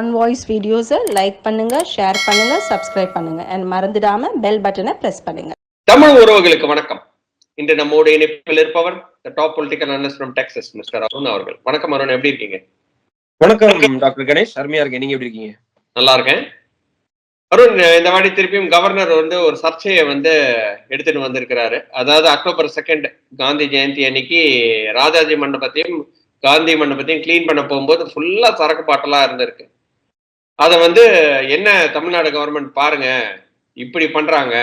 On voice வீடியோஸை like பண்ணுங்க share பண்ணுங்க சப்ஸ்கிரைப் பண்ணுங்க. அண்ட் மறந்துடாம பெல் பட்டனை பிரஸ் பண்ணுங்க. தமிழ் உறவுகளுக்கு வணக்கம். இன்று நம்மோடு இணைப்பில் இருப்பவர் top political analyst from Texas mister Arun அவர்கள். வணக்கம் அருண் எப்படி இருக்கீங்க? வணக்கம் டாக்டர் கணேஷ். அருமையா இருக்கேன். நீங்க எப்படி இருக்கீங்க? நல்லா இருக்கேன். அருண் இந்த வாட்டி திருப்பியும் கவர்னர் வந்து ஒரு சர்ச்சையை வந்து எடுத்துட்டு வந்திருக்கிறாரு. அதாவது அக்டோபர் செகண்ட் காந்தி ஜெயந்தி அன்னைக்கு ராஜாஜி மண்டபத்தையும் காந்தி மண்டபத்தையும் க்ளீன் பண்ண போகும்போது ஃபுல்லா சரக்கு பாட்டலா இருந்திருக்கு. அதை வந்து என்ன தமிழ்நாடு கவர்மெண்ட் பாருங்க இப்படி பண்றாங்க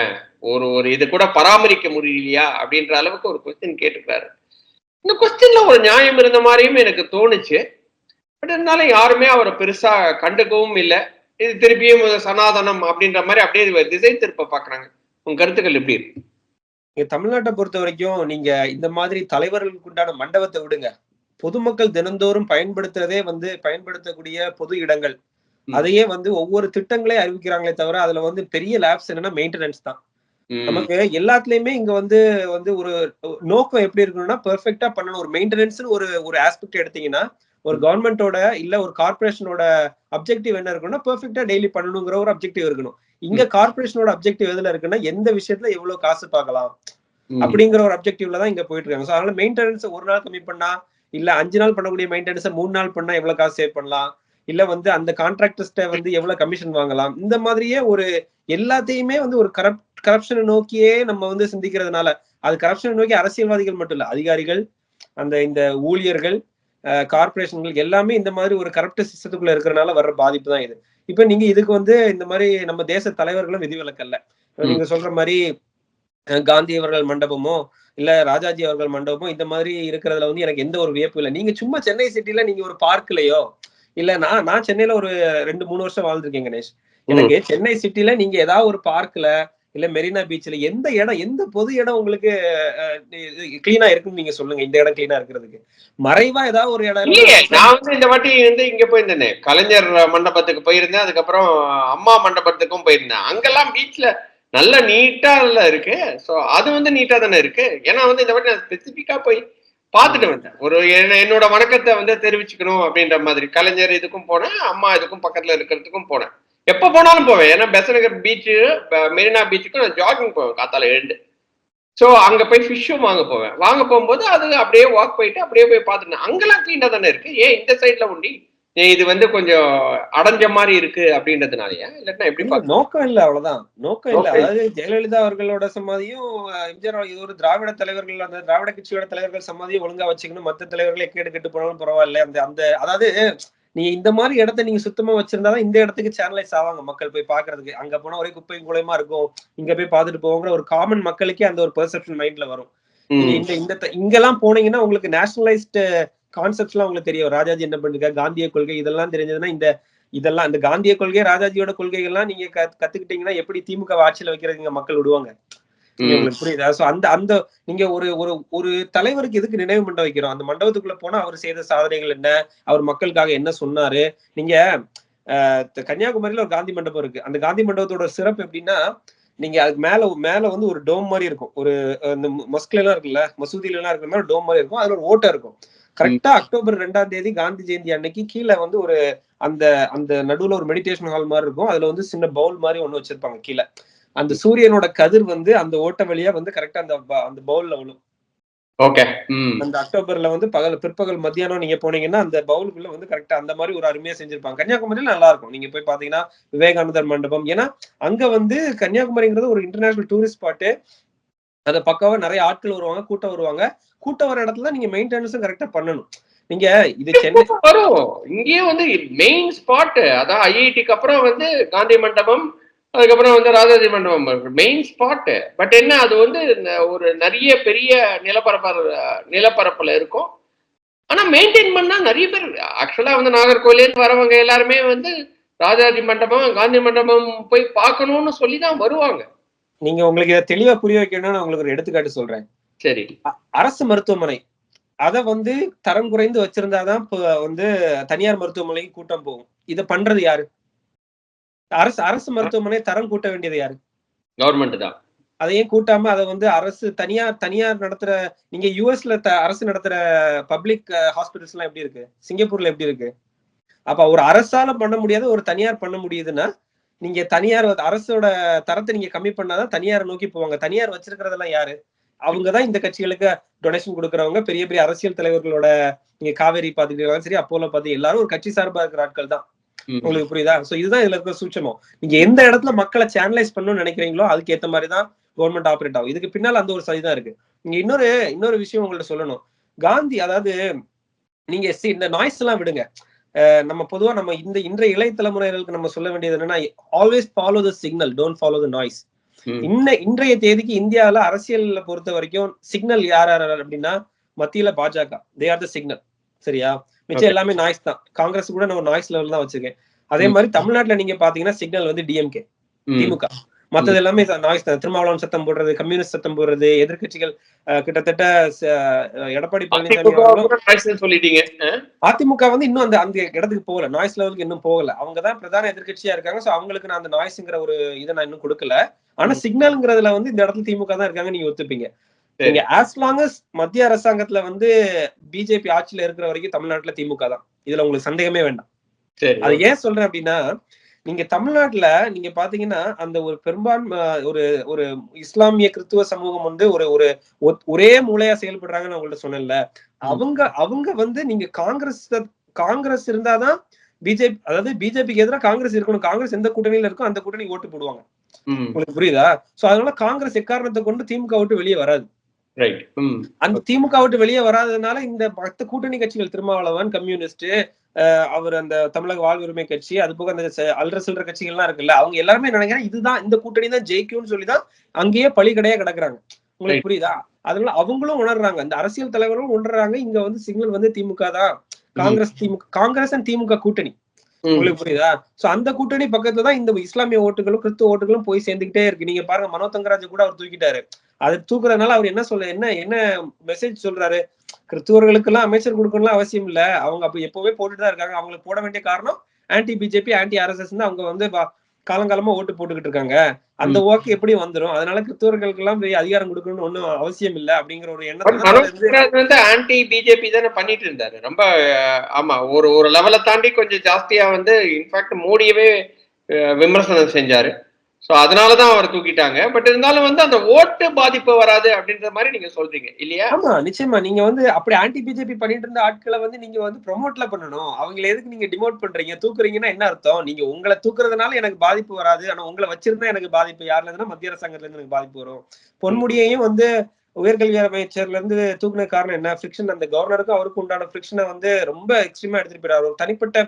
ஒரு ஒரு இது கூட பராமரிக்க முடியலையா அப்படின்ற அளவுக்கு ஒரு கொஸ்டின் கேட்டுக்கிறாரு. இந்த கொஸ்டின்ல ஒரு நியாயம் இருந்த மாதிரியும் எனக்கு தோணுச்சு. பட் இருந்தாலும் யாருமே அவரை பெருசா கண்டுக்கவும் இல்லை. இது திருப்பியும் சனாதனம் அப்படின்ற மாதிரி அப்படியே திசை திருப்ப பாக்குறாங்க. உங்க கருத்துக்கள் எப்படி இருக்கு? நீங்க தமிழ்நாட்டை பொறுத்த வரைக்கும் நீங்க இந்த மாதிரி தலைவர்களுக்கு உண்டான மண்டபத்தை விடுங்க. பொதுமக்கள் தினந்தோறும் பயன்படுத்துறதே வந்து பயன்படுத்தக்கூடிய பொது இடங்கள். அதையே வந்து ஒவ்வொரு திட்டங்களே அறிவிக்கிறாங்களே தவிர அதுல வந்து பெரிய லேப்ஸ் என்னன்னா மெயின்டெனன்ஸ் தான். நமக்கு எல்லாத்துலயுமே இங்க வந்து வந்து ஒரு நோக்கம் எப்படி இருக்கணும்னா பெர்ஃபெக்டா பண்ணணும். ஒரு மெயின்டெனன்ஸ் ஒரு ஒரு ஆஸ்பெக்ட் எடுத்தீங்கன்னா ஒரு கவர்மெண்டோட இல்ல ஒரு கார்பரேஷனோட அப்ஜெக்டிவ் என்ன இருக்குன்னா பெர்ஃபெக்டா டெய்லி பண்ணணுங்கிற ஒரு அப்ஜெக்டிவ் இருக்கணும். இங்க கார்பரேஷனோட அப்ஜெக்டிவ் எதுல இருக்குன்னா எந்த விஷயத்துல எவ்வளவு காசு பார்க்கலாம். அப்படிங்கிற ஒரு அப்ஜெக்டிவ்ல தான் இங்க போயிட்டு இருக்காங்க. ஸோ அதனால மெயின்டெனன்ஸ் ஒரு நாள் கம்மி பண்ணா இல்ல அஞ்சு நாள் பண்ணக்கூடிய மெயின்டெனன்ஸை மூணு நாள் பண்ணா எவ்வளவு காசு சேவ் பண்ணலாம்? இல்ல வந்து அந்த கான்ட்ராக்டர்ஸ்ட வந்து எவ்வளவு கமிஷன் வாங்கலாம்? இந்த மாதிரியே ஒரு எல்லாத்தையுமே வந்து ஒரு கரப் கரப்ஷனை நோக்கியே நம்ம வந்து சிந்திக்கிறதுனால அது கரப்ஷனை நோக்கி அரசியல்வாதிகள் மட்டும் இல்ல அதிகாரிகள் அந்த இந்த ஊழியர்கள் கார்பரேஷன்கள் எல்லாமே இந்த மாதிரி ஒரு கரப்ட் சிஸ்டத்துக்குள்ள இருக்கிறனால வர்ற பாதிப்பு தான் இது. இப்ப நீங்க இதுக்கு வந்து இந்த மாதிரி நம்ம தேச தலைவர்களும் விதிவிலக்கல்ல நீங்க சொல்ற மாதிரி காந்தி அவர்கள் மண்டபமோ இல்ல ராஜாஜி அவர்கள் மண்டபமோ இந்த மாதிரி இருக்கிறதுல வந்து எனக்கு எந்த ஒரு வியப்பும் இல்லை. நீங்க சும்மா சென்னை சிட்டில நீங்க ஒரு பார்க்லயோ இல்ல நான் நான் சென்னையில ஒரு ரெண்டு மூணு வருஷம் வாழ்ந்திருக்கேன் கணேஷ். எனக்கு சென்னை சிட்டில நீங்க ஏதாவது ஒரு பார்க்ல இல்ல மெரினா பீச்ல எந்த இடம் எந்த பொது இடம் உங்களுக்கு கிளீனா இருக்குன்னு நீங்க சொல்லுங்க இந்த இடம் கிளீனா இருக்கிறதுக்கு. மறைவா ஏதாவது ஒரு இடம் நான் வந்து இந்த வாட்டி வந்து இங்க போயிருந்தேனே. கலைஞர் மண்டபத்துக்கு போயிருந்தேன் அதுக்கப்புறம் அம்மா மண்டபத்துக்கும் போயிருந்தேன். அங்கெல்லாம் பீச்ல நல்ல நீட்டா இருக்கு. சோ அது வந்து நீட்டா தானே இருக்கு. ஏன்னா வந்து இந்த வாட்டி நான் ஸ்பெசிபிக்கா போய் பார்த்துட்டு வந்தேன். ஒரு என்னோட வணக்கத்தை வந்து தெரிவிச்சுக்கணும் அப்படின்ற மாதிரி. கலைஞர் இதுக்கும் போனேன் அம்மா இதுக்கும் பக்கத்துல இருக்கிறதுக்கும் போனேன். எப்ப போனாலும் போவேன். ஏன்னா பெசநகர் பீச்சு மெரினா பீச்சுக்கும் நான் ஜாகிங் போவேன் காத்தால எழுந்து ஸோ அங்க போய் ஃபிஷ்ஷும் வாங்க போவேன். வாங்க போகும்போது அது அப்படியே வாக் போயிட்டு அப்படியே போய் பார்த்துட்டேன் அங்கெல்லாம் கிளீனா தானே இருக்கு. ஏன் இந்த சைட்ல உண்டி? இது வந்து கொஞ்சம் அடைஞ்ச மாதிரி இருக்கு அப்படின்றதுனாலயா? இல்லைன்னா எப்படி நோக்கம் இல்ல அவ்வளவுதான். நோக்கம் இல்ல. அதாவது ஜெயலலிதா அவர்களோட சமாதியும் எம்ஜிஆர் இது ஒரு திராவிட தலைவர்கள் அந்த திராவிட கட்சியோட தலைவர்கள் சமாதியும் ஒழுங்கா வச்சுக்கணும். மத்த தலைவர்களை கேடு கெட்டு போனாலும் பரவாயில்ல. அந்த அந்த அதாவது நீங்க இந்த மாதிரி இடத்த நீங்க சுத்தமா வச்சிருந்தாதான் இந்த இடத்துக்கு சேனலைஸ் ஆவாங்க மக்கள் போய் பாக்குறதுக்கு அங்க போனா ஒரே குப்பை குலையமா இருக்கும். இங்க போய் பார்த்துட்டு போவோங்கிற ஒரு காமன் மக்களுக்கே அந்த ஒரு பெர்செப்ஷன் மைண்ட்ல வரும். இந்த இந்த இங்கெல்லாம் போனீங்கன்னா உங்களுக்கு நேஷனலைஸ்டு கான்செப்ட்ஸ்லாம் உங்களுக்கு தெரியும். ராஜாஜி என்ன பண்ணிருக்காரு? காந்திய கொள்கை இதெல்லாம் தெரிஞ்சதுன்னா இந்த இதெல்லாம் இந்த காந்திய கொள்கை ராஜாஜியோட கொள்கைகள்லாம் நீங்க கத்- கத்துக்கிட்டீங்கன்னா எப்படி திமுக ஆட்சியில வைக்கிறதுங்க மக்கள் விடுவாங்க. உங்களுக்கு புரியுதா? சோ அந்த அந்த நீங்க ஒரு ஒரு ஒரு தலைவருக்கு எதுக்கு நினைவு மண்டபம் வைக்கிறோம்? அந்த மண்டபத்துக்குள்ள போனா அவர் செய்த சாதனைகள் என்ன? அவர் மக்களுக்காக என்ன சொன்னாரு? நீங்க கன்னியாகுமரியில ஒரு காந்தி மண்டபம் இருக்கு. அந்த காந்தி மண்டபத்தோட சிறப்பு எப்படின்னா நீங்க அதுக்கு மேல மேல வந்து ஒரு டோம் மாதிரி இருக்கும். ஒரு இந்த மஸ்க்ல எல்லாம் இருக்குல்ல? மசூதியில எல்லாம் இருக்கிற மாதிரி டோம் மாதிரி இருக்கும். அதுல ஒரு ஓட்டை இருக்கும். கரெக்டா அக்டோபர் ரெண்டாம் தேதி காந்தி ஜெயந்தி அன்னைக்கு கீழே வந்து ஒரு அந்த அந்த நடுவுல ஒரு மெடிடேஷன் ஹால் மாதிரி இருக்கும். அதுல வந்து சின்ன பவுல் மாதிரி ஒண்ணு வச்சிருப்பாங்க கீழே. அந்த சூரியனோட கதிர் வந்து அந்த ஓட்ட வழியா வந்து கரெக்டா அந்த அந்த பவுல்ல விழும். ஓகே அந்த அக்டோபர்ல வந்து பகல் பிற்பகல் மத்தியானம் நீங்க போனீங்கன்னா அந்த பவுலுக்குள்ள வந்து கரெக்டா அந்த மாதிரி ஒரு அருமையா செஞ்சிருப்பாங்க. கன்னியாகுமரியில நல்லா இருக்கும். நீங்க போய் பாத்தீங்கன்னா விவேகானந்தர் மண்டபம். ஏன்னா அங்க வந்து கன்னியாகுமரிங்கிறது ஒரு இன்டர்நேஷனல் டூரிஸ்ட் ஸ்பாட்டு அதை பக்காவா நிறைய ஆட்கள் வருவாங்க கூட்டம் வருவாங்க. கூட்டம் வர இடத்துல நீங்க மெயின்டெனன்ஸும் கரெக்டா பண்ணணும். நீங்க இது சென்னை வரும். இங்கேயே வந்து மெயின் ஸ்பாட் அதான் ஐஐடிக்கு அப்புறம் வந்து காந்தி மண்டபம் அதுக்கப்புறம் வந்து ராஜாஜி மண்டபம். மெயின் ஸ்பாட் பட் என்ன அது வந்து ஒரு நிறைய பெரிய நிலப்பரப்பு நிலப்பரப்புல இருக்கும். ஆனா மெயின்டைன் பண்ணா நிறைய பேர் ஆக்சுவலா வந்து நாகர்கோயிலேருந்து வரவங்க எல்லாருமே வந்து ராஜாஜி மண்டபம் காந்தி மண்டபம் போய் பார்க்கணும்னு சொல்லி தான் வருவாங்க. நீங்க உங்களுக்கு இதை தெளிவா புரிய வைக்கணும்னு நான் உங்களுக்கு ஒரு எடுத்துக்காட்டு சொல்றேன். சரி. அரசு மருத்துவமனை. அத வந்து தரம் குறைந்து வச்சிருந்தாதான் இப்ப வந்து தனியார் மருத்துவமனைக்கு கூட்டம் போகும். இத பண்றது யாரு? அரசு அரசு மருத்துவமனை தரம் கூட்ட வேண்டியது யாரு? கவர்மெண்ட் தான். அதையும் கூட்டாம அதை வந்து அரசு தனியார் தனியார் நடத்துற நீங்க யூஎஸ்ல அரசு நடத்துற பப்ளிக் ஹாஸ்பிட்டல்ஸ் எல்லாம் எப்படி இருக்கு? சிங்கப்பூர்ல எப்படி இருக்கு? அப்ப ஒரு அரசால பண்ண முடியாத ஒரு தனியார் பண்ண முடியுதுன்னா நீங்க தனியார் அரசோட தரத்தை நீங்க கம்மி பண்ணாதான் தனியார் நோக்கி போவாங்க. தனியார் வச்சிருக்கிறதெல்லாம் யாரு? அவங்கதான் இந்த கட்சிகளுக்கு டொனேஷன் கொடுக்கறவங்க. பெரிய பெரிய அரசியல் தலைவர்களோட நீங்க காவேரி பாத்துக்கிட்டாலும் சரி அப்போல பாத்து எல்லாரும் ஒரு கட்சி சார்பா இருக்கிற ஆட்கள் தான். உங்களுக்கு புரியுதா? சோ இதுதான் இதுல இருக்கிற சூட்சமம். நீங்க எந்த இடத்துல மக்களை சேனலைஸ் பண்ணணும்னு நினைக்கிறீங்களோ அதுக்கு ஏத்த மாதிரி தான் கவர்மெண்ட் ஆப்ரேட் ஆகும். இதுக்கு பின்னால அந்த ஒரு சதி தான் இருக்கு. நீங்க இன்னொரு இன்னொரு விஷயம் உங்கள்ட்ட சொல்லணும். காந்தி அதாவது நீங்க இந்த நாய்ஸ் எல்லாம் விடுங்க. நம்ம பொதுவா நம்ம இந்த இன்றைய இளைய தலைமுறைகளுக்கு நம்ம சொல்ல வேண்டியது என்னன்னா always follow the signal don't follow the noise. இன்ன இன்றைய தேதிக்கு இந்தியாவுல அரசியல்ல பொறுத்த வரைக்கும் சிக்னல் யார் யார் அப்படின்னா மத்தியில பாஜக தே ஆர் த சிக்னல் சரியா மிச்சம். எல்லாமே நாய்ஸ் தான் காங்கிரஸ் கூட நான் நாய்ஸ் லெவல் தான் வச்சிருக்கேன் அதே. மாதிரி தமிழ்நாட்டுல நீங்க பாத்தீங்கன்னா சிக்னல் வந்து டிஎம்கே. திமுக மத்தது எல்லாமே நாய்ஸ் தான். திருமாவளவன் சத்தம் போடுறது கம்யூனிஸ்ட் சத்தம் போடுறது எதிர்க்கட்சிகள் அஹ், கிட்டத்தட்ட எடப்பாடி பழனிசாமி சொல்லிட்டீங்க? அதிமுக வந்து இன்னும் அந்த அந்த இடத்துக்கு போகல. நாய்ஸ் லெவலுக்கு இன்னும் போகல. அவங்க தான் பிரதான எதிர்க்கட்சியா இருக்காங்க. சோ அவங்களுக்கு நான் அந்த நாய்ஸ்ங்கிற ஒரு இதை நான் இன்னும் கொடுக்கல. ஆனா. சிக்னல்ங்கிறதுல வந்து இந்த இடத்துல திமுக தான் இருக்காங்க. நீங்க ஒத்துப்பீங்க. நீங்க ஆஸ் லாங் அஸ் மத்திய அரசாங்கத்துல வந்து பிஜேபி ஆட்சியில இருக்கிற வரைக்கும் தமிழ்நாட்டுல திமுக தான். இதுல உங்களுக்கு சந்தேகமே வேண்டாம். அது ஏன் சொல்றேன் அப்படின்னா நீங்க தமிழ்நாட்டுல நீங்க பாத்தீங்கன்னா அந்த ஒரு பெரும்பான்மை ஒரு ஒரு இஸ்லாமிய கிறிஸ்துவ சமூகம் வந்து ஒரு ஒரு ஒரே மூலையா செயல்படுறாங்கன்னு உங்கள்ட்ட சொன்னேன்ல. அவங்க அவங்க வந்து நீங்க காங்கிரஸ் காங்கிரஸ் இருந்தாதான் பிஜேபி அதாவது பிஜேபிக்கு எதிராக காங்கிரஸ் இருக்கணும். காங்கிரஸ் எந்த கூட்டணியில இருக்கோ அந்த கூட்டணி ஓட்டு போடுவாங்க. உங்களுக்கு புரியுதா? சோ அதனால காங்கிரஸ் எக்காரணத்தை கொண்டு திமுக விட்டு வெளியே வராது. அந்த திமுக விட்டு வெளியே வராததுனால இந்த மத்த கூட்டணி கட்சிகள் திருமாவளவன் கம்யூனிஸ்ட் அவர் அந்த தமிழக வாழ்வுரிமை கட்சி அது போக அந்த அல்ற சில்லற கட்சிகள்லாம் இருக்குல்ல அவங்க எல்லாருமே நினைக்கிறேன் இதுதான் இந்த கூட்டணி தான் ஜெயிக்கும்னு சொல்லிதான் அங்கேயே பழிகடையா கிடக்குறாங்க உங்களுக்கு. புரியுதா அதனால அவங்களும் உணர்றாங்க அந்த அரசியல் தலைவர்களும் உணர்றாங்க இங்க வந்து சிக்னல் வந்து திமுக தான் காங்கிரஸ் திமுக காங்கிரஸ் அண்ட் திமுக கூட்டணி. உங்களுக்கு புரியுதா? சோ அந்த கூட்டணி பக்கத்துல தான் இந்த இஸ்லாமிய ஓட்டுகளும் கிறிஸ்துவ ஓட்டுகளும் போய் சேர்ந்துகிட்டே இருக்கு நீங்க பாருங்க மனோ தங்கராஜ் கூட அவர் தூக்கிட்டாரு. அது தூக்குறதுனால அவர் என்ன சொல்ல என்ன என்ன மெசேஜ் சொல்றாரு? கிறிஸ்துவர்களுக்கு எல்லாம் அமைச்சர் கொடுக்கணும்லாம் அவசியம் இல்ல. அவங்க அப்ப எப்பவுமே போட்டுட்டு தான் இருக்காங்க. அவங்களுக்கு போட வேண்டிய காரணம் ஆன்டி பிஜேபி ஆன்டி ஆர்எஸ்எஸ் அவங்க வந்து பா- காலங்காலமா ஓட்டு போட்டுக்கிட்டு இருக்காங்க. அந்த ஓக்கு எப்படி வந்துரும்? அதனால கிறிஸ்துவர்களுக்கு எல்லாம் பெரிய அதிகாரம் கொடுக்கணும்னு ஒண்ணும் அவசியம் இல்ல அப்படிங்கிற ஒரு அது வந்து- ஆன்டி பிஜேபி தானே பண்ணிட்டு இருந்தாரு. ரொம்ப ஆமா ஒரு ஒரு லெவலை தாண்டி கொஞ்சம் ஜாஸ்தியா வந்து இன்ஃபேக்ட் மோடியவே விமர்சனம் செஞ்சாரு. சோ அதனாலதான் அவர் தூக்கிட்டாங்க. பட் இருந்தாலும் வந்து அந்த ஓட்டு பாதிப்பு வராது அப்படின்ற மாதிரி நீங்க சொல்றீங்க. இல்லையா? ஆமா நிச்சயமா. நீங்க வந்து அப்படி ஆன்டி பிஜேபி பண்ணிட்டு இருந்த ஆட்களை வந்து நீங்க வந்து ப்ரொமோட்ல பண்ணணும். அவங்கள எதுக்கு நீங்க டிமோட் பண்றீங்க? தூக்குறீங்கன்னா என்ன அர்த்தம்? நீங்க உங்களை தூக்குறதுனால எனக்கு பாதிப்பு வராது. ஆனா உங்களை வச்சிருந்தா எனக்கு பாதிப்பு. யாருல இருந்தா மத்திய அரசாங்கத்துல இருந்து எனக்கு பாதிப்பு வரும். பொன்முடியையும் வந்து உயர்கல்வி அமைச்சர்ல இருந்து தூக்குன காரணம் என்ன? ஃபிரிக்ஷன் அந்த கவர்னருக்கும் அவருக்கு உண்டான ஃபிரிக்ஷனை வந்து ரொம்ப எக்ஸ்ட்ரீமா எடுத்துட்டு போயிடாரு தனிப்பட்ட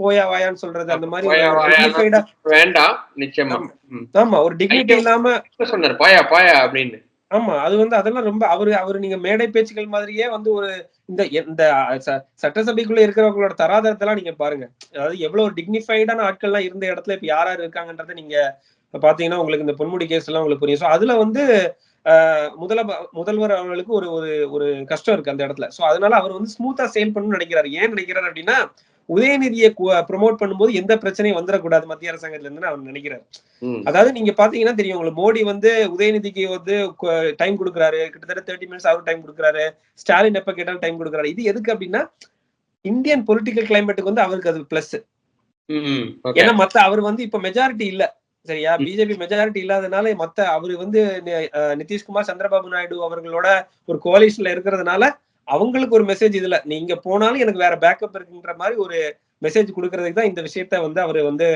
போயா வாயான்னு சொல்றது அந்த மாதிரி வேண்டாம் நிச்சயமா. ஆமா. ஒரு டிக்னிட்டி இல்லாம சொன்னாரு பாயா பாயா அப்படின்னு. ஆமா அது வந்து அதெல்லாம் ரொம்ப அவரு அவரு நீங்க மேடை பேச்சுக்கள் மாதிரியே வந்து ஒரு இந்த இந்த சட்டசபைக்குள்ள இருக்கிறவங்களோட தராதரத்தெல்லாம் நீங்க பாருங்க. அதாவது எவ்வளவு ஒரு டிக்னிஃபைடான ஆட்கள்லாம் இருந்த இடத்துல இப்ப யார் யார் இருக்காங்கன்றத நீங்க பாத்தீங்கன்னா உங்களுக்கு இந்த பொன்முடி கேஸ் எல்லாம் உங்களுக்கு புரியும். சோ அதுல வந்து முதல முதல்வர் அவர்களுக்கு ஒரு ஒரு ஒரு கஷ்டம் இருக்கு அந்த இடத்துல. சோ அதனால அவர் வந்து ஸ்மூத்தா செயல் பண்ணணும்னு நினைக்கிறாரு. ஏன் நினைக்கிறாரு அப்படின்னா உதயநிதியை ப்ரொமோட் பண்ணும்போது எந்த பிரச்சனையும் வந்துடக்கூடாது மத்திய அரசாங்கத்துல இருந்து அவர் நினைக்கிறாரு. அதாவது நீங்க பாத்தீங்கன்னா தெரியும் உங்களுக்கு மோடி வந்து உதயநிதிக்கு வந்து டைம் கொடுக்குறாரு. கிட்டத்தட்ட தேர்ட்டி மினிட்ஸ் அவர் டைம் கொடுக்குறாரு. ஸ்டாலின் எப்ப கேட்டாலும் டைம் கொடுக்குறாரு. இது எதுக்கு அப்படின்னா இந்தியன் பொலிட்டிக்கல் கிளைமேட்டுக்கு வந்து அவருக்கு அது பிளஸ் ஏன்னா மத்த அவர் வந்து இப்ப மெஜாரிட்டி இல்ல. சரியா? பிஜேபி மெஜாரிட்டி இல்லாதனால மத்த அவரு வந்து நிதிஷ்குமார் சந்திரபாபு நாயுடு அவர்களோட ஒரு கோலிஷன்ல இருக்கிறதுனால அவங்களுக்கு ஒரு மெசேஜ் இதுல. நீங்க போனாலும் எனக்கு வேற பேக்கப் இருக்குன்ற மாதிரி ஒரு மெசேஜ் கொடுக்கறதுக்கு தான் இந்த விஷயத்த வந்து அவர் வந்து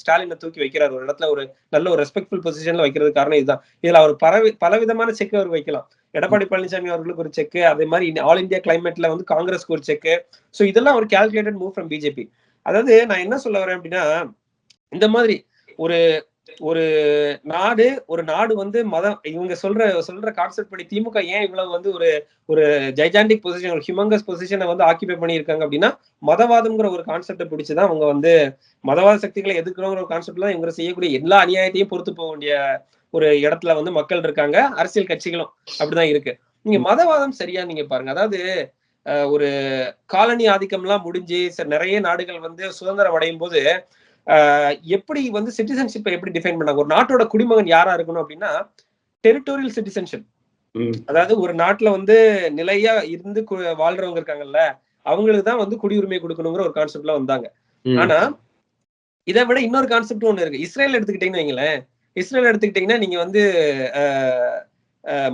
ஸ்டாலினை தூக்கி வைக்கிறார். ஒரு இடத்துல ஒரு நல்ல ஒரு ரெஸ்பெக்ட்ஃபுல் பொசிஷன்ல வைக்கிறது காரணம் இதுதான். இதுல அவர் பல பலவிதமான செக் அவர் வைக்கலாம். எடப்பாடி பழனிசாமி அவர்களுக்கு ஒரு செக் அதே மாதிரி ஆல் இந்தியா கிளைமேட்ல வந்து காங்கிரஸ்க்கு ஒரு செக் ஸோ இதெல்லாம் ஒரு கால்குலேட்டட் மூவ் ஃப்ரம் பிஜேபி அதாவது நான் என்ன சொல்ல வரேன் அப்படின்னா இந்த மாதிரி ஒரு ஒரு நாடு ஒரு நாடு வந்து மதம் இவங்க சொல்ற சொல்ற கான்செப்ட் படி திமுக ஏன் இவ்வளவு வந்து ஒரு ஒரு ஜைஜாண்டிக் பொசிஷன் ஒரு ஹியூமங்கஸ் பொசிஷனை வந்து ஆக்கிபை பண்ணியிருக்காங்க அப்படின்னா மதவாதம்ங்கிற ஒரு கான்செப்டை பிடிச்சுதான் அவங்க வந்து மதவாத சக்திகளை எதிர்க்கிறோங்கிற ஒரு கான்செப்ட்ல இவங்க செய்யக்கூடிய எல்லா அநியாயத்தையும் பொறுத்து போக வேண்டிய ஒரு இடத்துல வந்து மக்கள் இருக்காங்க அரசியல் கட்சிகளும் அப்படிதான் இருக்கு. நீங்க மதவாதம் சரியா நீங்க பாருங்க. அதாவது ஒரு காலனி ஆதிக்கம்லாம் முடிஞ்சு ச- நிறைய நாடுகள் வந்து சுதந்திரம் அடையும் போது எப்படி வந்து சிட்டிசன்ஷிப்பை எப்படி டிஃபைன் பண்ணாங்க? ஒரு நாட்டோட குடிமகன் யாரா இருக்கணும் அப்படின்னா டெரிட்டோரியல் சிட்டிசன்ஷிப் அதாவது ஒரு நாட்டுல வந்து நிலையா இருந்து வாழ்றவங்க இருக்காங்கல்ல அவங்களுக்கு தான் வந்து குடியுரிமை கொடுக்கணுங்கிற ஒரு கான்செப்ட்ல வந்தாங்க. ஆனா இதை விட இன்னொரு கான்செப்ட் ஒண்ணு இருக்கு. இஸ்ரேல் எடுத்துக்கிட்டீங்கன்னு வைங்களேன். இஸ்ரேல் எடுத்துக்கிட்டீங்கன்னா நீங்க வந்து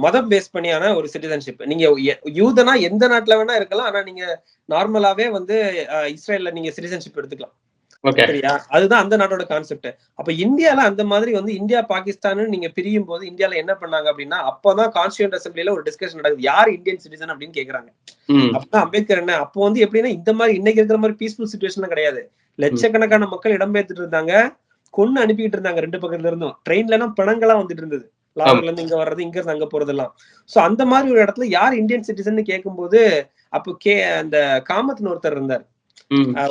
மதம் பேஸ் பண்ணியான ஒரு சிட்டிசன்ஷிப் நீங்க யூதனா எந்த நாட்டுல வேணா இருக்கலாம். ஆனா நீங்க நார்மலாவே வந்து இஸ்ரேல்ல நீங்க சிட்டிசன்ஷிப் எடுத்துக்கலாம். சரியா? அதுதான் அந்த நாட்டோட கான்செப்ட் அப்ப இந்தியால அந்த மாதிரி வந்து இந்தியா பாகிஸ்தான் நீங்க பிரியும் போது இந்தியால என்ன பண்ணாங்க அப்படின்னா அப்பதான் கான்ஸ்டியூண்ட் அசம்பிளில ஒரு டிஸ்கஷன் நடக்குது. யார் இந்தியன் சிட்டிசன் அப்படின்னு கேக்குறாங்க. அப்பதான் அம்பேத்கர் என்ன? அப்போ வந்து எப்படின்னா இந்த மாதிரி இன்னைக்கு இருக்கிற மாதிரி பீஸ்ஃபுல் சுச்சுவேஷன் கிடையாது. லட்சக்கணக்கான மக்கள் இடம்பெயர்த்துட்டு இருந்தாங்க. கொன்னு அனுப்பிட்டு இருந்தாங்க ரெண்டு பக்கத்துல இருந்தும். ட்ரெயின்ல எல்லாம் பிணங்களா வந்துட்டு இருந்தது. லாகூர்ல இருந்து இங்க வர்றது இங்க இருந்து அங்க போறதெல்லாம். சோ அந்த மாதிரி ஒரு இடத்துல யார் இந்தியன் சிட்டிசன் கேட்கும்போது அப்போ கே அந்த காமத்னு ஒருத்தர் இருந்தார்.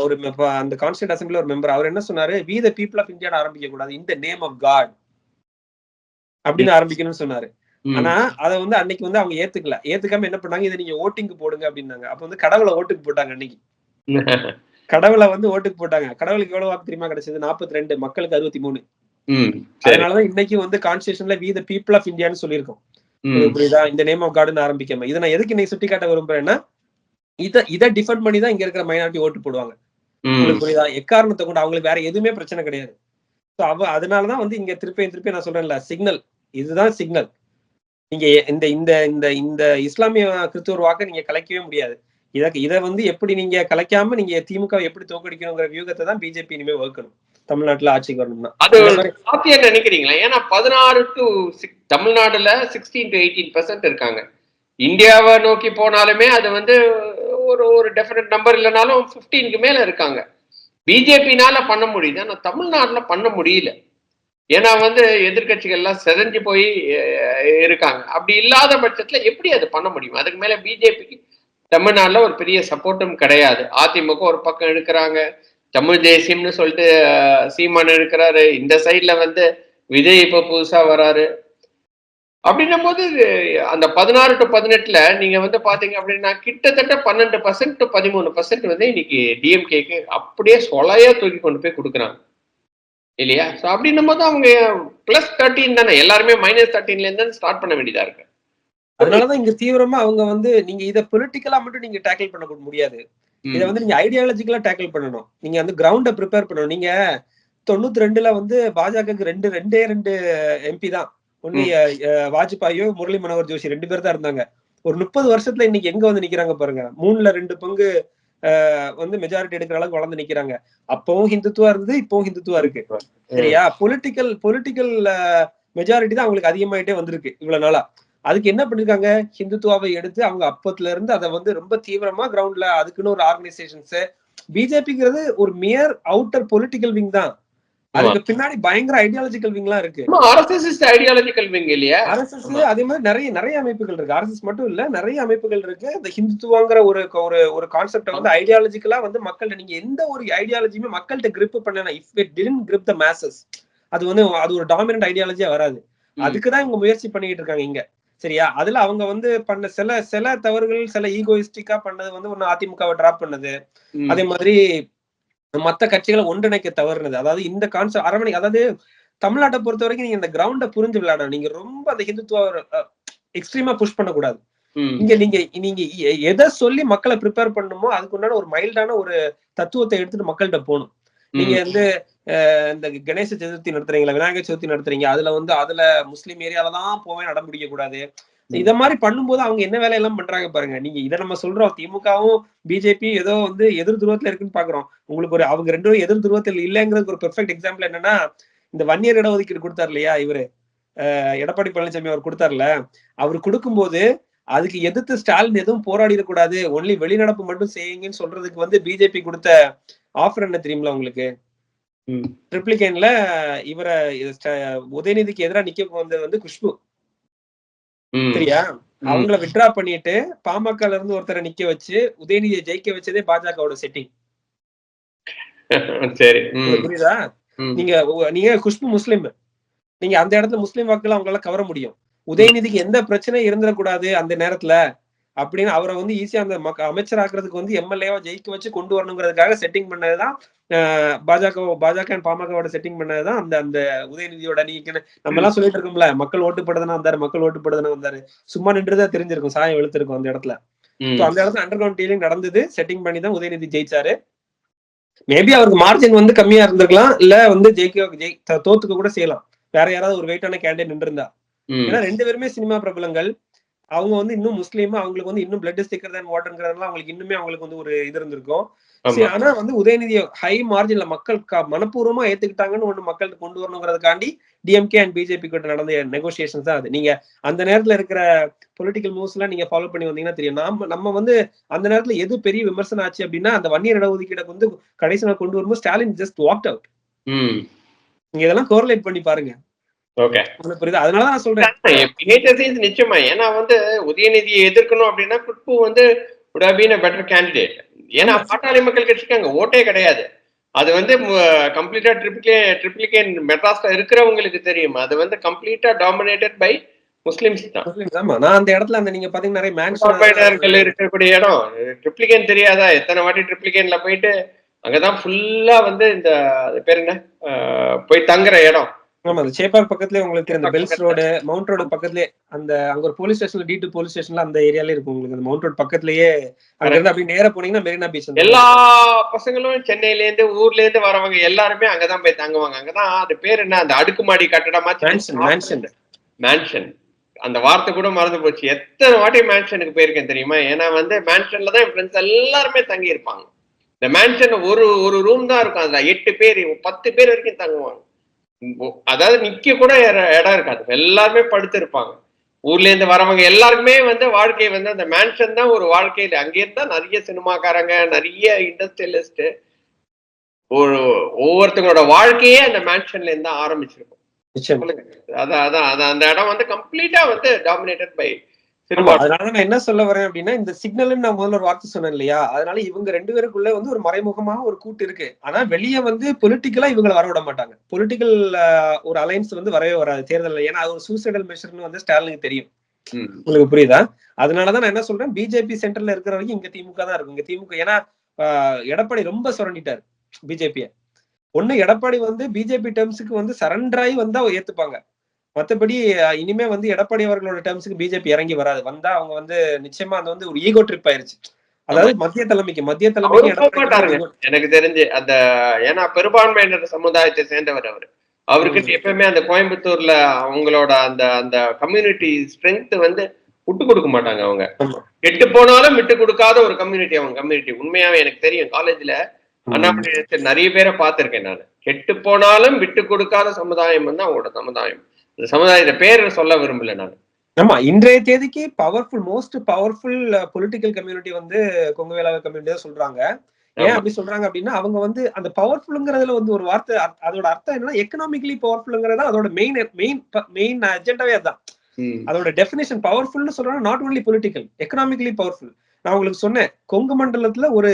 ஒரு அந்த கான்ஸ்டியூட் அசம்பிளி ஒரு மெம்பர் அவர் என்ன சொன்னாரு? We the people of India ஆரம்பிக்க கூடாது இந்த நேம் ஆஃப் காட் அப்படின்னு ஆரம்பிக்கணும்னு சொன்னாரு. ஆனா அத வந்து அன்னைக்கு வந்து அவங்க ஏத்துக்கல. ஏத்துக்காம என்ன பண்ணாங்க? இதை நீங்க ஓட்டிங்க்கு போடுங்க அப்படின்னாங்க. அப்ப வந்து கடவுளை ஓட்டுக்கு போட்டாங்க அன்னைக்கு. கடவுளை வந்து ஓட்டுக்கு போட்டாங்க. கடவுளுக்கு எவ்வளவு வாக்கு தெரியுமா கிடைச்சது? 42 ரெண்டு மக்களுக்கு அறுபத்தி மூணு அதனாலதான் இன்னைக்கு வந்து கான்ஸ்டியூஷன்ல வி த பீப்புள் ஆஃப் இந்தியான்னு சொல்லியிருக்கோம். புரியுதா? இந்த நேம் ஆஃப் கார்டுன்னு ஆரம்பிக்காம. இதை நான் எதுக்கு இன்னைக்கு சுட்டி காட்ட விரும்புறேன்னா இத இதை டிஃபெண்ட் பண்ணி தான் இங்க இருக்கிற மைனாரிட்டி ஓட்டு போடுவாங்க. புரியுதா? எக்காரணத்தை கொண்டு அவங்களுக்கு வேற எதுவுமே பிரச்சனை கிடையாது. ஸோ அவ அதனாலதான் வந்து இங்க திருப்பி திருப்பி நான் சொல்றேன்ல சிக்னல் இதுதான் சிக்னல் நீங்க இந்த இந்த இந்த இந்த இஸ்லாமிய கிறிஸ்துவர் வாக்கை நீங்க கலைக்கவே முடியாது. இத இதை வந்து எப்படி நீங்க கலைக்காம நீங்க திமுக எப்படி தோக்கடிக்கணுங்கிற வியூகத்தை தான் பிஜேபி இனிமே வகுக்கணும். தமிழ்நாட்டுல ஆட்சிக்கு வரணும்னா. அது சாத்தியம் நினைக்கிறீங்களா? ஏன்னா பதினாறு டு தமிழ்நாடுல சிக்ஸ்டீன் டு எயிட்டீன் பர்சன்ட் இருக்காங்க. இந்தியாவை நோக்கி போனாலுமே அது வந்து ஒரு ஒரு டெஃபினட் நம்பர் இல்லைனாலும் 15க்கு மேல இருக்காங்க. பிஜேபினால பண்ண முடியுது. ஆனா தமிழ்நாட்டுல பண்ண முடியல. ஏன்னா வந்து எதிர்க்கட்சிகள் எல்லாம் செதஞ்சு போய் இருக்காங்க. அப்படி இல்லாத பட்சத்துல எப்படி அது பண்ண முடியும்? அதுக்கு மேல பிஜேபிக்கு தமிழ்நாட்டுல ஒரு பெரிய சப்போர்ட்டும் கிடையாது. அதிமுக ஒரு பக்கம் எடுக்கிறாங்க தமிழ் தேசியம்னு சொல்லிட்டு சீமான் இருக்கிறாரு. இந்த சைட்ல வந்து விஜய் இப்போ புதுசா வராரு. அப்படின்னும் போது அந்த பதினாறு டு பதினெட்டுல நீங்க வந்து பாத்தீங்க அப்படின்னா கிட்டத்தட்ட பன்னெண்டு பர்சன்ட் டு பதிமூணு பர்சன்ட் வந்து இன்னைக்கு டிஎம்கேக்கு அப்படியே சொலையா தூக்கி கொண்டு போய் கொடுக்குறாங்க. இல்லையா? ஸோ அப்படின்னும் போது அவங்க பிளஸ் தேர்ட்டின் தானே. எல்லாருமே மைனஸ் தேர்ட்டீன்ல இருந்து ஸ்டார்ட் பண்ண வேண்டியதா இருக்கு. அதனாலதான் இங்க தீவிரமா அவங்க வந்து நீங்க இதை பொலிட்டிக்கலா மட்டும் நீங்க டேக்கிள் பண்ண முடியாது. இதை வந்து நீங்க ஐடியாலஜிக்கலா டேக்கிள் பண்ணணும். நீங்க வந்து கிரவுண்ட ப்ரிப்பேர் பண்ணணும். நீங்க தொண்ணூத்தி ரெண்டுல வந்து பாஜகவுக்கு ரெண்டு ரெண்டே ரெண்டு எம்பி தான். அஹ், வாஜ்பாயோ முரளி மனோகர் ஜோஷி ரெண்டு பேர் தான் இருந்தாங்க. ஒரு முப்பது வருஷத்துல இன்னைக்கு எங்க வந்து நிக்கிறாங்க பாருங்க. மூணுல ரெண்டு பங்கு வந்து மெஜாரிட்டி எடுக்கிற அளவுக்கு வளர்ந்து நிக்கிறாங்க. அப்பவும் ஹிந்துத்துவா இருந்தது இப்பவும் ஹிந்துத்துவா இருக்கு. சரியா? பொலிட்டிக்கல் பொலிட்டிக்கல் மெஜாரிட்டி தான் அவங்களுக்கு அதிகமாயிட்டே வந்திருக்கு இவ்வளவு நாளா. அதுக்கு என்ன பண்ணிருக்காங்க? ஹிந்துத்துவாவை எடுத்து அவங்க அப்பத்துல இருந்து அதை வந்து ரொம்ப தீவிரமா கிரவுண்ட்ல அதுக்குன்னு ஒரு ஆர்கனைசேஷன்ஸ் பிஜேபிங்கிறது ஒரு மியர் அவுட்டர் பொலிட்டிக்கல் விங் தான். அதுக்கு பின்னாடி பயங்கர ஐடியாலஜிக்கல் விங்லாம் இருக்கு. ஆர்எஸ்எஸ் ஐடியாலஜிக்கல் விங் இல்லையா? ஆர்எஸ்எஸ் அதே மாதிரி நிறைய நிறைய அமைப்புகள் இருக்கு. ஆர்எஸ்எஸ் மட்டும் இல்ல நிறைய அமைப்புகள் இருக்கு. இந்த ஹிந்துத்துவாங்கிற ஒரு ஒரு ஒரு கான்செப்ட வந்து ஐடியாலஜிக்கலா வந்து மக்கள்கிட்ட நீங்க எந்த ஒரு ஐடியாலஜியுமே மக்கள்கிட்ட grip பண்ணனா if it didn't grip the masses அது வந்து அது ஒரு டாமினன்ட் ஐடியாலஜியா வராது. அதுக்குதான் இவங்க முயற்சி பண்ணிட்டு இருக்காங்க இங்க. சரியா? அதுல அவங்க வந்து பண்ண சில சில தவறுகள் சில ஈகோயிஸ்டிக்கா பண்ணது வந்து ஒண்ணு அதிமுகவை டிராப் பண்ணது. அதே மாதிரி மத்த கட்சிகளை ஒன்றிணைக்க தவறுனது. அதாவது இந்த கான்செப்ட் அரவணை அதாவது தமிழ்நாட்டை பொறுத்த வரைக்கும் நீங்க இந்த கிரவுண்ட புரிஞ்சு விளையாடணும். நீங்க ரொம்ப அந்த ஹிந்துத்துவ எக்ஸ்ட்ரீமா புஷ் பண்ணக்கூடாது. இங்க நீங்க நீங்க எதை சொல்லி மக்களை ப்ரிப்பேர் பண்ணுமோ அதுக்கு உண்டான ஒரு மைல்டான ஒரு தத்துவத்தை எடுத்துட்டு மக்கள்கிட்ட போகணும். நீங்க வந்து இந்த கணேச சதுர்த்தி நடத்துறீங்களா விநாயகர் சதுர்த்தி நடத்துறீங்க அதுல வந்து அதுல முஸ்லீம் ஏரியால தான் போவேன் நடம் பிடிக்க கூடாது இத மாதிரி பண்ணும்போது அவங்க என்ன வேலையெல்லாம் பண்றாங்க பாருங்க. நீங்க இதை நம்ம சொல்றோம். திமுகவும் பிஜேபி ஏதோ வந்து எதிர் துருவத்துல இருக்குன்னு பாக்குறோம். உங்களுக்கு ஒரு அவங்க ரெண்டு பேரும் எதிர் துருவத்தில் இல்லைங்கிறதுக்கு ஒரு பெர்ஃபெக்ட் எக்ஸாம்பிள் என்னன்னா இந்த வன்னியர் இடஒதுக்கீடு கொடுத்தாரு இல்லையா இவரு? எடப்பாடி பழனிசாமி அவர் கொடுத்தாருல. அவர் கொடுக்கும்போது அதுக்கு எதிர்த்து ஸ்டாலின் எதுவும் போராடிடக்கூடாது. ஒன்லி வெளிநடப்பு மட்டும் செய்யுங்கன்னு சொல்றதுக்கு வந்து பிஜேபி கொடுத்த ஆஃபர் என்ன தெரியுங்களா உங்களுக்கு. ட்ரிப்ளிகேன்ல இவரை உதயநிதிக்கு எதிராக நிக்க வந்தது வந்து குஷ்பு. சரியா. அவங்கள விட்ரா பண்ணிட்டு பாமகல இருந்து ஒருத்தரை நிக்க வச்சு உதயநிதியை ஜெயிக்க வச்சதே பாஜகவோட செட்டிங் சரி. புரியுதா. நீங்க நீங்க குஷ்பு முஸ்லீம். நீங்க அந்த இடத்துல முஸ்லீம் வாக்குல அவங்களால கவர முடியும். உதயநிதிக்கு எந்த பிரச்சனையும் இருந்துடக்கூடாது அந்த நேரத்துல. அப்படின்னு அவரை வந்து ஈஸியா அந்த மக்க அமைச்சர் ஆக்குறதுக்கு வந்து எம்எல்ஏவா ஜெயிக்க வச்சு கொண்டு வரணுங்கிறதுக்காக செட்டிங் பண்ணதுதான் பாஜக பாஜக and பாமகவோட செட்டிங் பண்ணதுதான் அந்த அந்த உதயநிதியோட நீங்க நம்ம எல்லாம் சொல்லிட்டு இருக்கோம்ல மக்கள் ஓட்டு போடுறதுனா வந்தாரு மக்கள் ஓட்டு போடுறதுனா வந்தாரு. சும்மா நின்றுதான் தெரிஞ்சிருக்கும் சாயம் வெளுத்திருக்கும் அந்த இடத்துல. அந்த இடத்துல அண்டர் கிரவுண்ட் டீலிங் நடந்தது செட்டிங் பண்ணி தான் உதயநிதி ஜெயிச்சாரு. மேபி அவருக்கு மார்ஜின் வந்து கம்மியா இருந்திருக்கலாம் இல்ல வந்து ஜெயிக்க ஜெயி தோத்துக்க கூட செய்யலாம். வேற யாராவது ஒரு வெயிட்டான கேண்டிடேட் நின்றுருந்தா. ம். ஏன்னா ரெண்டு பேருமே சினிமா பிரபலங்கள். அவங்க வந்து இன்னும் முஸ்லீம் அவங்களுக்கு வந்து இன்னும் பிளட் ஸ்டிக்கர் தான் வாட்டர்ங்கிறதுலாம் அவங்களுக்கு இன்னுமே அவங்களுக்கு வந்து ஒரு இது இருந்திருக்கும். ஆனா வந்து உதயநிதியை ஹை மார்ஜின்ல மக்கள் மனப்பூர்வமா ஏத்துக்கிட்டாங்கன்னு ஒண்ணு மக்களுக்கு கொண்டு வரணுங்கிறதுக்காண்டி டிஎம்கே அண்ட் பிஜேபி கிட்ட நடந்த நெகோசியேஷன்ஸ் தான் அது. நீங்க அந்த நேரத்துல இருக்கிற பொலிட்டிக்கல் மூவ்ஸ் எல்லாம் நீங்க ஃபாலோ பண்ணி வந்தீங்கன்னா தெரியும். நாம நம்ம வந்து அந்த நேரத்துல எது பெரிய விமர்சனம் ஆச்சு அப்படின்னா அந்த வன்னியர் இடஒதுக்கீடை வந்து கடைசி நாள் கொண்டு வரும்போது ஸ்டாலின் ஜஸ்ட் வாக் அவுட். நீங்க இதெல்லாம் கோரிலேட் பண்ணி பாருங்க. புரியுது? அதனால நான் சொல்றேன். நிச்சயமா. ஏன்னா வந்து உதயநிதியை எதிர்க்கணும் அப்படின்னா குட்பு வந்து been a better candidate. ஏன்னா பாட்டாளி மக்கள் கட்சிக்கு அங்க ஓட்டே கிடையாது. அது வந்து கம்ப்ளீட்டா ட்ரிப்ளிகே ட்ரிப்ளிகேன் மெட்ராஸ்ல இருக்கிறவங்களுக்கு தெரியும். அது வந்து கம்ப்ளீட்டா டாமினேட்டட் பை முஸ்லிம்ஸ் தான். ஆமா. நான் அந்த இடத்துல அந்த நீங்க பாத்தீங்கன்னா நிறைய மேன்ஷன் இருக்கக்கூடிய இடம். ட்ரிப்ளிகேன் தெரியாதா? எத்தனை வாட்டி ட்ரிப்ளிகேன்ல போயிட்டு அங்கதான் ஃபுல்லா வந்து இந்த அது பேர் என்ன? போய் தங்குற இடம். ஆமா அந்த சேப்பாக் பக்கத்துலயே உங்களுக்கு தெரியும், இந்த பெல்ஸ் ரோடு மவுண்ட் ரோடு பக்கத்துலயே அந்த அங்க ஒரு போலீஸ் ஸ்டேஷன்ல டி டூ போலீஸ் ஸ்டேஷன்ல அந்த ஏரியால இருக்கும் உங்களுக்கு. அந்த மவுண்ட் ரோடு பக்கத்துலயே அங்க இருந்து அப்படி நேரா போனீங்கன்னா மெரினா பீச் எல்லா பசங்களும் சென்னையில இருந்து ஊர்ல இருந்து வரவங்க எல்லாருமே அங்கதான் போய் தங்குவாங்க. அங்கதான் அது பேர் என்ன? அந்த அடுக்குமாடி கட்டடமா மேன்ஷன் மேன்ஷன் மேன்ஷன் அந்த வார்த்தை கூட மறந்து போச்சு. எத்தனை வாட்டி மேன்ஷனுக்கு போயிருக்கேன் தெரியுமா? ஏன்னா வந்து மேன்ஷன்ல தான் என் ஃப்ரெண்ட்ஸ் எல்லாருமே தங்கி இருப்பாங்க இந்த மேன்ஷன் ஒரு ஒரு ரூம் தான் இருக்கும். அதுல எட்டு பேர் பத்து பேர் வரைக்கும் தங்குவாங்க. அதாவது நிக்க கூட இட- இடம் இருக்காது. எல்லாருமே படுத்து இருப்பாங்க. ஊர்ல இருந்து வரவங்க எல்லாருக்குமே வந்து வாழ்க்கை வந்து அந்த மேன்ஷன் தான் ஒரு வாழ்க்கையில. அங்கே இருந்தா நிறைய சினிமாக்காரங்க நிறைய இண்டஸ்ட்ரியலிஸ்ட் ஒரு ஒவ்வொருத்தங்களோட வாழ்க்கையே அந்த மேன்ஷன்ல இருந்து ஆரம்பிச்சிருக்கும். அதான் அதான் அந்த இடம் வந்து கம்ப்ளீட்டா வந்து டாமினேட்டட் பை அதனால நான் என்ன சொல்ல வரேன் அப்படின்னா இந்த சிக்னல்னு நான் முதல்ல ஒரு வார்த்தை சொன்னேன் இல்லையா? அதனால இவங்க ரெண்டு பேருக்குள்ள வந்து ஒரு மறைமுகமாக ஒரு கூட்டு இருக்கு. ஆனா வெளியே வந்து பொலிட்டிக்கலா இவங்களை வர விட மாட்டாங்க. பொலிட்டிக்கல் ஒரு அலைன்ஸ் வந்து வரவே வராது தேர்தல் ஏன்னா அது ஒரு சூசைடல் மெஷர்னு வந்து ஸ்டாலினுக்கு தெரியும். உங்களுக்கு புரியுதா? அதனாலதான் நான் என்ன சொல்றேன் பிஜேபி சென்டர்ல இருக்கிற வரைக்கும் இங்க திமுக தான் இருக்கும். இங்க திமுக ஏன்னா எடப்பாடி ரொம்ப சுரண்டிட்டாரு பிஜேபிய ஒண்ணு எடப்பாடி வந்து பிஜேபி டேர்ம்ஸுக்கு வந்து சரண்டர் ஆகி வந்தா ஏத்துப்பாங்க. அஹ், இனிமே வந்து எடப்பாடி அவர்களோட டேர்ம்ஸுக்கு பிஜேபி இறங்கி வராது. வந்தா அவங்க வந்து நிச்சயமா அது வந்து ஒரு ஈகோ ட்ரிப் ஆயிருச்சு. அதாவது மத்திய தலைமைக்கு மத்திய தலைமைக்கு எனக்கு தெரிஞ்சு அந்த ஏன்னா பெரும்பான்மையினர் சமுதாயத்தை சேர்ந்தவர் அவர். அவருக்கு எப்பவுமே அந்த கோயம்புத்தூர்ல அவங்களோட அந்த அந்த கம்யூனிட்டி ஸ்ட்ரென்த் வந்து விட்டு கொடுக்க மாட்டாங்க அவங்க. கெட்டு போனாலும் விட்டு கொடுக்காத ஒரு கம்யூனிட்டி அவங்க. கம்யூனிட்டி உண்மையாவே எனக்கு தெரியும் காலேஜ்ல அண்ணாமலை நிறைய பேரை பார்த்திருக்கேன் நான். கெட்டு போனாலும் விட்டு கொடுக்காத சமுதாயம் வந்து அவங்களோட சமுதாயம். இந்த சமுதாயத்தை பேர் சொல்ல விரும்பல நான். ஆமா இன்றைய தேதிக்கு powerful most powerful political community வந்து கொங்குவேலா கம்யூனிட்டி தான் சொல்றாங்க. ஏன். அப்படி சொல்றாங்க அப்படின்னா அவங்க வந்து அந்த பவர்ஃபுல்ங்கிறதுல வந்து ஒரு வார்த்தை அதோட அர்த்தம் என்னன்னா எக்கனாமிக்கலி பவர்ஃபுல்ங்கிறதா அதோட மெயின் மெயின் மெயின் அஜெண்டாவே அதான். அதோட டெஃபினேஷன் பவர்ஃபுல்னு சொல்றாங்க not only political economically powerful நான் உங்களுக்கு சொன்னேன் கொங்கு மண்டலத்துல ஒரு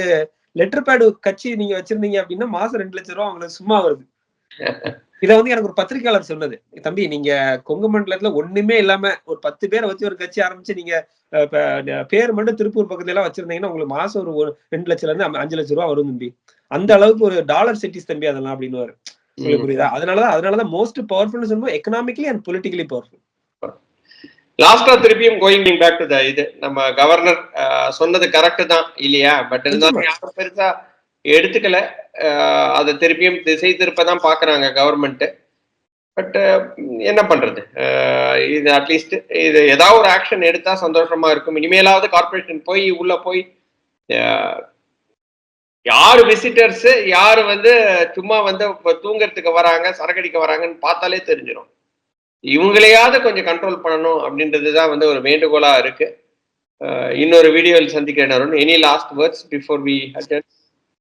லெட்டர் பேடு கட்சி நீங்க வச்சிருந்தீங்க அப்படின்னா மாசம் ரெண்டு லட்சம் ரூபா உங்களுக்கு சும்மா வருது. இத வந்து எனக்கு ஒரு பத்திரிகையாளர் சொன்னது. தம்பி நீங்க கொங்கு மண்டலத்துல ஒண்ணுமே இல்லாம ஒரு பத்து பேரை வச்சு ஒரு கட்சி ஆரம்பிச்சு நீங்க பேர் மட்டும் திருப்பூர் பக்கத்துல எல்லாம் வச்சிருந்தீங்கன்னா உங்களுக்கு மாசம் ஒரு ரெண்டு லட்சத்துல இருந்து அஞ்சு லட்சம் ரூபா வரும் தம்பி. அந்த அளவுக்கு ஒரு டாலர் சிட்டிஸ் தம்பி அதெல்லாம் அப்படின்னு உங்களுக்கு புரியுதா? அதனாலதான் அதனாலதான் மோஸ்ட் பவர்ஃபுல் சொல்லுவோம் எக்கனாமிக்கலி அண்ட் பொலிட்டிக்கலி பவர்ஃபுல் லாஸ்டா திருப்பியும் கோயிங் பேக் டு த இது நம்ம கவர்னர் சொன்னது கரெக்ட் தான் இல்லையா? பட் இருந்தாலும் யாரும் பெருசா எடுத்துக்கல. அதை திருப்பியும் திசை திருப்ப தான் பார்க்குறாங்க கவர்மெண்ட்டு பட் என்ன பண்றது? இது அட்லீஸ்ட் இது ஏதாவது ஒரு ஆக்ஷன் எடுத்தா சந்தோஷமா இருக்கும். இனிமேலாவது கார்பரேஷன் போய் உள்ள போய் யார் விசிட்டர்ஸு விசிட்டர்ஸ் வந்து சும்மா வந்து இப்ப தூங்கறதுக்கு வராங்க சரக்கடிக்க வராங்கன்னு பார்த்தாலே தெரிஞ்சிடும் இவங்களையாவது கொஞ்சம் கண்ட்ரோல் பண்ணணும் அப்படின்றது தான் வந்து ஒரு வேண்டுகோளா இருக்கு. இன்னொரு வீடியோவில் சந்திக்கிறேன் Arun. Any last words before we attend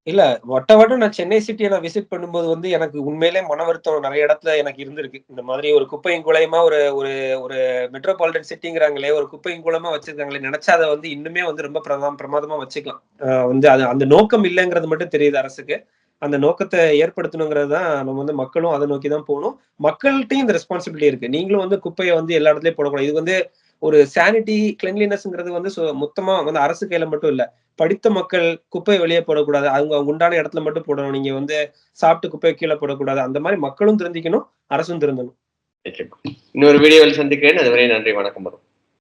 இல்ல வட்ட வட்டம் நான் சென்னை சிட்டியை நான் விசிட் பண்ணும்போது வந்து எனக்கு உண்மையிலே மன வருத்தம் நிறைய இடத்துல எனக்கு இருந்திருக்கு. இந்த மாதிரி ஒரு குப்பையும் குலையமா ஒரு ஒரு ஒரு மெட்ரோபாலிட்டன் சிட்டிங்கிறாங்களே ஒரு குப்பையும் குளமா வச்சிருக்காங்களே நினைச்சா அதை வந்து இன்னுமே வந்து ரொம்ப பிரதா பிரமாதமா வச்சுக்கலாம். வந்து அது அந்த நோக்கம் இல்லைங்கிறது மட்டும் தெரியுது அரசுக்கு. அந்த நோக்கத்தை ஏற்படுத்தணுங்கிறது தான் நம்ம வந்து மக்களும் அதை நோக்கி தான் போகணும். மக்கள்கிட்டையும் இந்த ரெஸ்பான்சிபிலிட்டி இருக்கு. நீங்களும் வந்து குப்பையை வந்து எல்லா இடத்துலயும் போடக்கூடாது. இது வந்து ஒரு சானிட்டி கிளென்லினஸ்ங்கிறது வந்து மொத்தமா வந்து அரசு கையில மட்டும் இல்ல. படித்த மக்கள் குப்பை வெளியே போடக்கூடாது. அவங்க அவங்க உண்டான இடத்துல மட்டும் போடணும். நீங்க வந்து சாப்பிட்டு குப்பையை கீழே போடக்கூடாது. அந்த மாதிரி மக்களும் திருந்திக்கணும் அரசும் திருந்தணும். இன்னொரு வீடியோவில் சந்திக்கிறேன். அதுவரை நன்றி வணக்கம் வரும்.